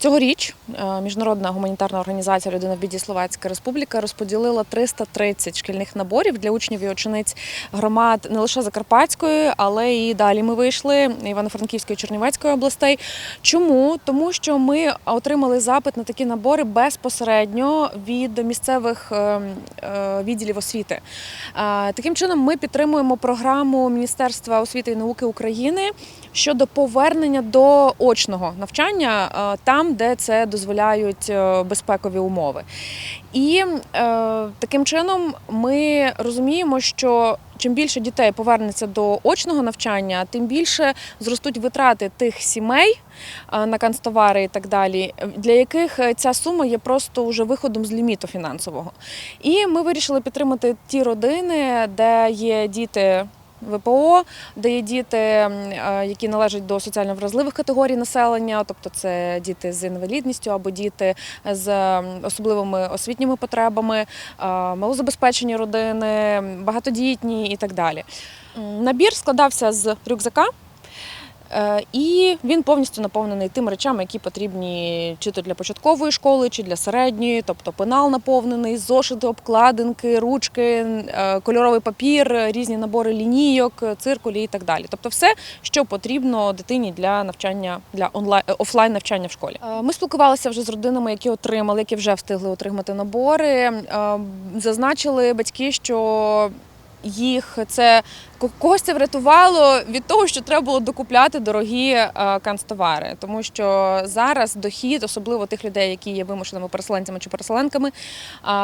Цьогоріч е, міжнародна гуманітарна організація Людина в біді Словацька Республіка розподілила 330 шкільних наборів для учнів і учениць громад не лише Закарпатської, але і далі ми вийшли Івано-Франківської Чернівецької областей. Чому? Тому що ми отримали запит на такі набори безпосередньо від місцевих е, е, відділів освіти. Е, Таким чином, ми підтримуємо програму Міністерства освіти і науки України щодо повернення до очного навчання е, там, де це дозволяють е, безпекові умови. І е, таким чином ми розуміємо, що чим більше дітей повернеться до очного навчання, тим більше зростуть витрати тих сімей на канцтовари і так далі, для яких ця сума є просто вже виходом з ліміту фінансового. І ми вирішили підтримати ті родини, де є діти. ВПО, де є діти, е, які належать до соціально вразливих категорій населення, тобто це діти з інвалідністю або діти з особливими освітніми потребами, е, малозабезпечені родини, багатодітні і так далі. Набір складався з рюкзака. Е, І він повністю наповнений тими речами, які потрібні чи то для початкової школи, чи для середньої, тобто пенал наповнений, зошити, обкладинки, ручки, е, кольоровий папір, різні набори лінійок, циркулі і так далі. Тобто, все, що потрібно дитині для навчання для онлайн офлайн навчання в школі. Е, Ми спілкувалися вже з родинами, які отримали, які вже встигли отримати набори. Е, Зазначили батьки, що їх це когось це врятувало від того, що треба було докупляти дорогі е, канцтовари, тому що зараз дохід, особливо тих людей, які є вимушеними переселенцями чи переселенками,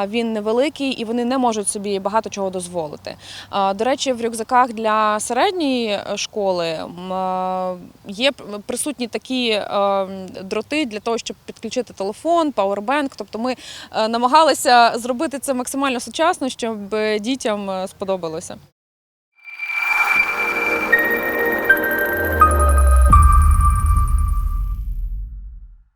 він невеликий і вони не можуть собі багато чого дозволити. До речі, в рюкзаках для середньої е, школи е, є присутні такі дроти для того, щоб підключити телефон, пауербенк. Тобто ми намагалися зробити це максимально сучасно, щоб дітям сподобалося.